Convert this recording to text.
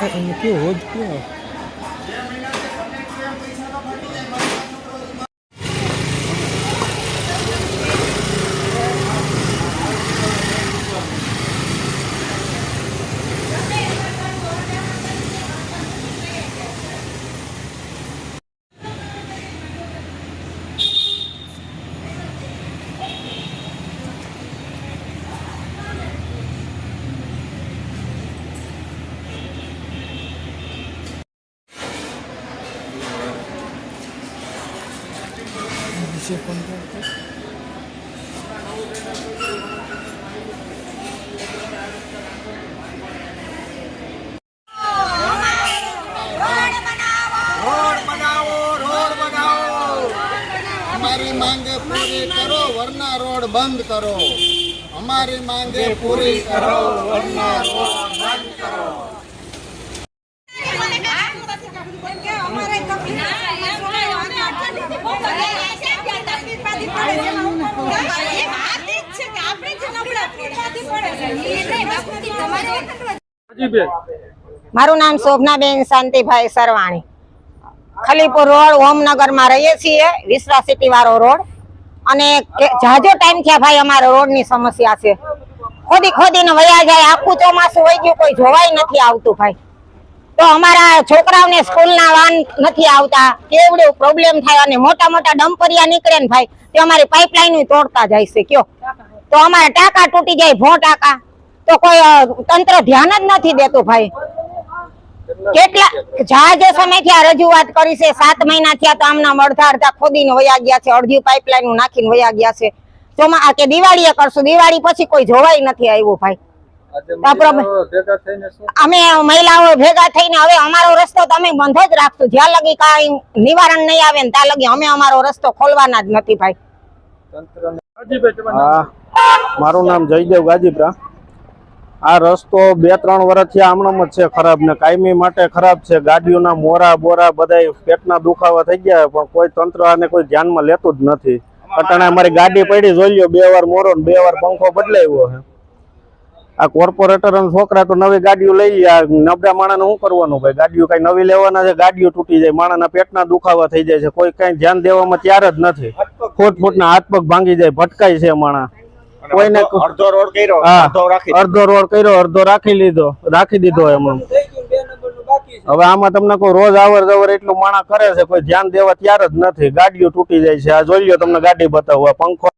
કેવું હોજ કેવો બનાવો રોડ અમારી માંગે પૂરી કરો વરના રોડ બંધ કરો. અમારી માંગે પૂરી કરો વરના રોડ બંધ કરો. મારું નામ શોભનાબેન શાંતિભાઈ સરવાણી. ખલીપુર રોડ, ઓમનગરમાં રહીએ છીએ વિશ્વા સિટી વાળો રોડ. અને જાજો ટાઈમ થયા ભાઈ અમારે રોડની સમસ્યા છે. ખોદી ખોદીને વયા જાય, આખું ચોમાસું વહી ગયું, કોઈ જોવાય નથી આવતું ભાઈ. તો અમારા છોકરાઓને સ્કૂલના વાન નથી આવતા, કેવડું પ્રોબ્લેમ થાય અને મોટા મોટા ડમ્પરિયા નીકળે ને ભાઈ, તે અમારી પાઇપલાઈન તોડતા જાય છે, કયો. તો અમારા ટાંકા તૂટી જાય ભો ટાંકા. તો કોઈ તંત્ર ધ્યાન જ નથી દેતું ભાઈ. કેટલા જહાજો સમયથી આ રજૂઆત કરી છે સાત મહિના થયા તો આમના અડધા અડધા ખોદીને વયા ગયા છે અડધી પાઇપલાઇન નાખીને વયા ગયા છે. ચોમા આ કે દિવાળીએ કરશું દિવાળી પછી કોઈ જોવાય નથી આવ્યું ભાઈ. અમે મહિલાઓ ભેગા થઈને હવે અમારો રસ્તો તમે બંધ જ રાખશું. જ્યાં લગી કઈ નિવારણ નહીં આવે ને ત્યાં લગી અમે અમારો રસ્તો ખોલવાના જ નથી ભાઈ. મારું નામ જયદેવ ગાજીપરા. આ રસ્તો બે, ત્રણ વર્ષથી આમણમ જ છે ખરાબ ને કાયમી માટે ખરાબ છે. ગાડીઓના મોરા, બોરા બધા પેટના દુખાવા થઈ ગયા પણ કોઈ તંત્ર આને કોઈ ધ્યાનમાં લેતું જ નથી. અટાણે અમારી ગાડી પડી, જોઈ લો બે વાર મોરો બે વાર પંખો બદલાવ્યો છે. આ કોર્પોરેટર અને છોકરા તો નવી ગાડીઓ લઈ લ્યા. નબળા માણસને શું કરવાનું ભાઈ? ગાડીઓ કઈ નવી લેવાના છે? ગાડીઓ તૂટી જાય, માણસના પેટના દુખાવા થઈ જાય છે. કોઈ કઈ ધ્યાન દેવામાં ત્યાર જ નથી. ફૂટ ફૂટના હાથ પગ ભાંગી જાય, ભટકાય છે માણસ. કોઈને અડધો રોડ કર્યો અડધો રાખી અડધો રોડ કર્યો અડધો રાખી લીધો રાખી દીધો એમાં હવે આમાં તમને કોઈ રોજ આવર જવર એટલું માણા કરે છે કોઈ ધ્યાન દેવા ત્યારે જ નથી. ગાડીઓ તૂટી જાય છે. આ જોઈ લો તમને ગાડી બતાવવા પંખો